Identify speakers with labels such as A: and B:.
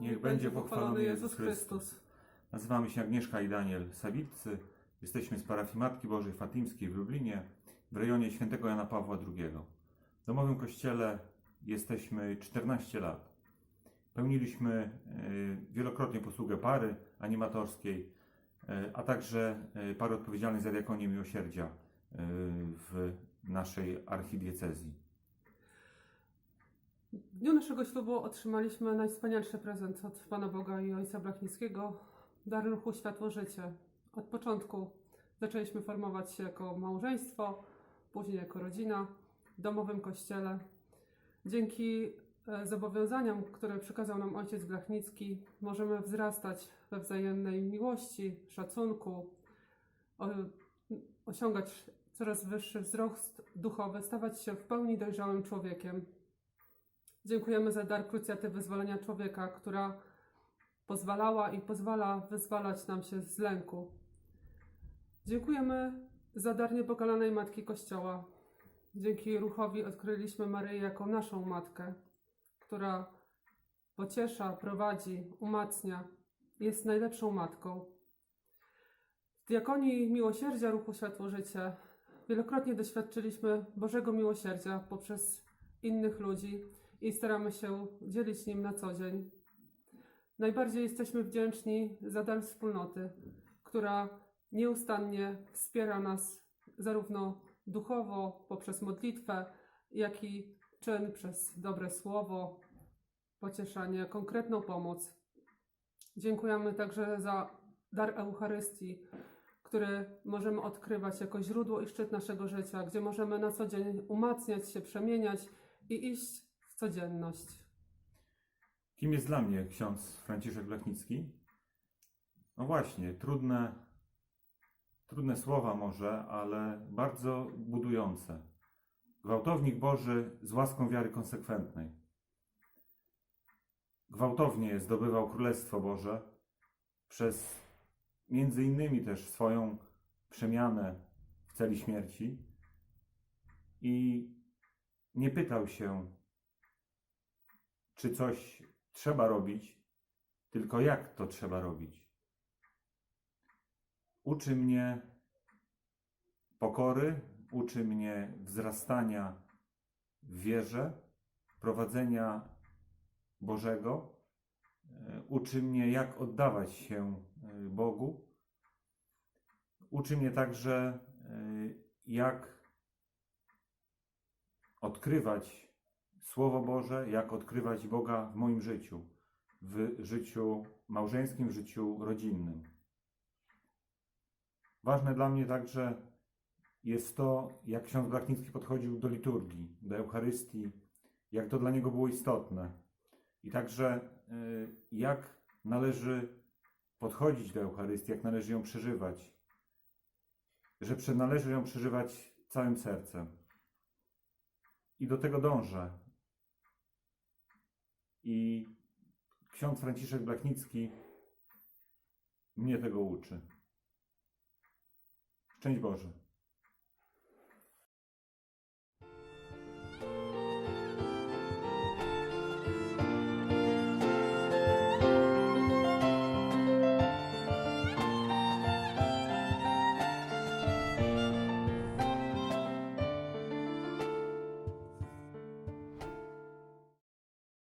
A: Niech będzie pochwalony Jezus Chrystus. Nazywamy się Agnieszka i Daniel Sawiccy. Jesteśmy z parafii Matki Bożej Fatimskiej w Lublinie, w rejonie świętego Jana Pawła II. W domowym kościele jesteśmy 14 lat. Pełniliśmy e, wielokrotnie posługę pary animatorskiej, e, a także e, pary odpowiedzialnej za diakonię miłosierdzia w naszej archidiecezji.
B: W dniu naszego ślubu otrzymaliśmy najwspanialszy prezent od Pana Boga i Ojca Blachnickiego, dar ruchu Światło Życie. Od początku zaczęliśmy formować się jako małżeństwo, później jako rodzina w domowym kościele. Dzięki e, zobowiązaniom, które przekazał nam Ojciec Blachnicki, możemy wzrastać we wzajemnej miłości, szacunku, osiągać coraz wyższy wzrost duchowy, stawać się w pełni dojrzałym człowiekiem. Dziękujemy za dar krucjaty wyzwolenia człowieka, która pozwalała i pozwala wyzwalać nam się z lęku. Dziękujemy za dar niepokalanej Matki Kościoła. Dzięki ruchowi odkryliśmy Maryję jako naszą matkę, która pociesza, prowadzi, umacnia, jest najlepszą matką. W diakonii miłosierdzia ruchu Światło Życie wielokrotnie doświadczyliśmy Bożego miłosierdzia poprzez innych ludzi i staramy się dzielić nim na co dzień. Najbardziej jesteśmy wdzięczni za dar wspólnoty, która nieustannie wspiera nas zarówno duchowo poprzez modlitwę, jak i czyn przez dobre słowo, pocieszanie, konkretną pomoc. Dziękujemy także za dar Eucharystii, który możemy odkrywać jako źródło i szczyt naszego życia, gdzie możemy na co dzień umacniać się, przemieniać i iść codzienność.
A: Kim jest dla mnie ksiądz Franciszek Blachnicki? No właśnie, trudne, trudne słowa może, ale bardzo budujące. Gwałtownik Boży z łaską wiary konsekwentnej. Gwałtownie zdobywał Królestwo Boże przez między innymi też swoją przemianę w celi śmierci i nie pytał się, czy coś trzeba robić, tylko jak to trzeba robić. Uczy mnie pokory, uczy mnie wzrastania w wierze, prowadzenia Bożego, e, uczy mnie, jak oddawać się e, Bogu, uczy mnie także, e, jak odkrywać Słowo Boże, jak odkrywać Boga w moim życiu, w życiu małżeńskim, w życiu rodzinnym. Ważne dla mnie także jest to, jak ksiądz Blachnicki podchodził do liturgii, do Eucharystii, jak to dla niego było istotne. I także y, jak należy podchodzić do Eucharystii, jak należy ją przeżywać. Że należy ją przeżywać całym sercem. I do tego dążę. I ksiądz Franciszek Blachnicki mnie tego uczy. Szczęść Boże.